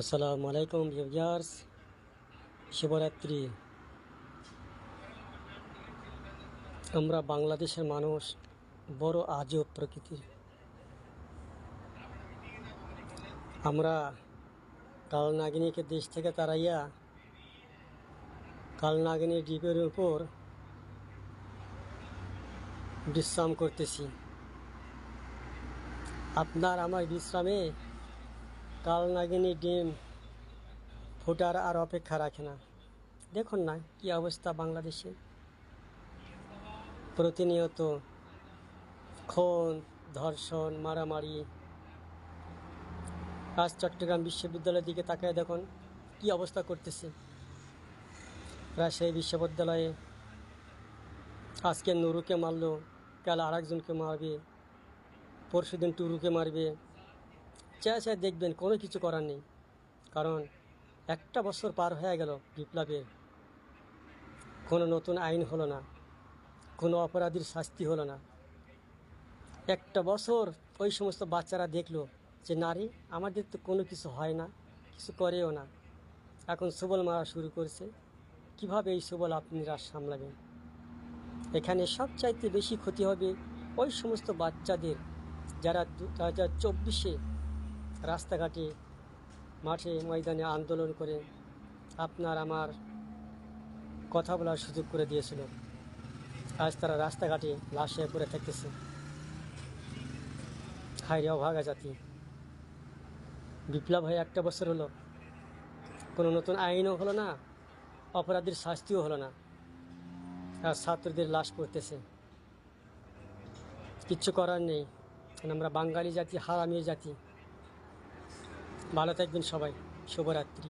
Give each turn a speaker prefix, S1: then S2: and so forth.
S1: আসসালামু আলাইকুম ভিউয়ার্স শিবরাত্রি আমরা বাংলাদেশের মানুষ, বড় আজব প্রকৃতির। আমরা কালনাগিনীকে দেশ থেকে তাড়াইয়া কালনাগিনী দ্বীপের উপর বিশ্রাম করতেছি। আপনার আমার বিশ্রামে কালনাগিনী ডিম ফোটার আর অপেক্ষা রাখে না। দেখুন না কি অবস্থা বাংলাদেশে। প্রতিনিয়ত খুন, ধর্ষণ, মারামারি। আজ চট্টগ্রাম বিশ্ববিদ্যালয়ের দিকে তাকায় দেখুন কি অবস্থা করতেছে। রাজশাহী বিশ্ববিদ্যালয়ে আজকে নুরুকে মারলো, কাল আরেকজনকে মারবে পরশু দিন টুরুকে মারবে। চায় চায় দেখবেন, কোনো কিছু করার নেই। কারণ একটা বছর পার হয়ে গেল বিপ্লবের কোনো নতুন আইন হলো না। কোনো অপরাধীর শাস্তি হলো না। একটা বছর ওই সমস্ত বাচ্চারা দেখল যে, নারী, আমাদের তো কোনো কিছু হয় না, কিছু করেও না। এখন সুবল মারা শুরু করছে। কীভাবে এই সুবল আপনারা সামলাবেন? এখানে সবচাইতে বেশি ক্ষতি হবে ওই সমস্ত বাচ্চাদের যারা দু, হাজার চব্বিশে রাস্তাঘাটে, মাঠে ময়দানে আন্দোলন করে আপনার আমার কথা বলার সুযোগ করে দিয়েছিল। আজ তারা রাস্তাঘাটে লাশে পড়ে থাকতেছে। হায় রে অভাগা জাতি। বিপ্লব হয়ে একটা বছর হলো। কোনো নতুন আইনও হলো না, অপরাধীর শাস্তিও হলো না। আর ছাত্রদের লাশ পড়তেছে। কিচ্ছু করার নেই। আমরা বাঙালি জাতি, হারামির জাতি। ভালো থাকবেন সবাই শুভরাত্রি।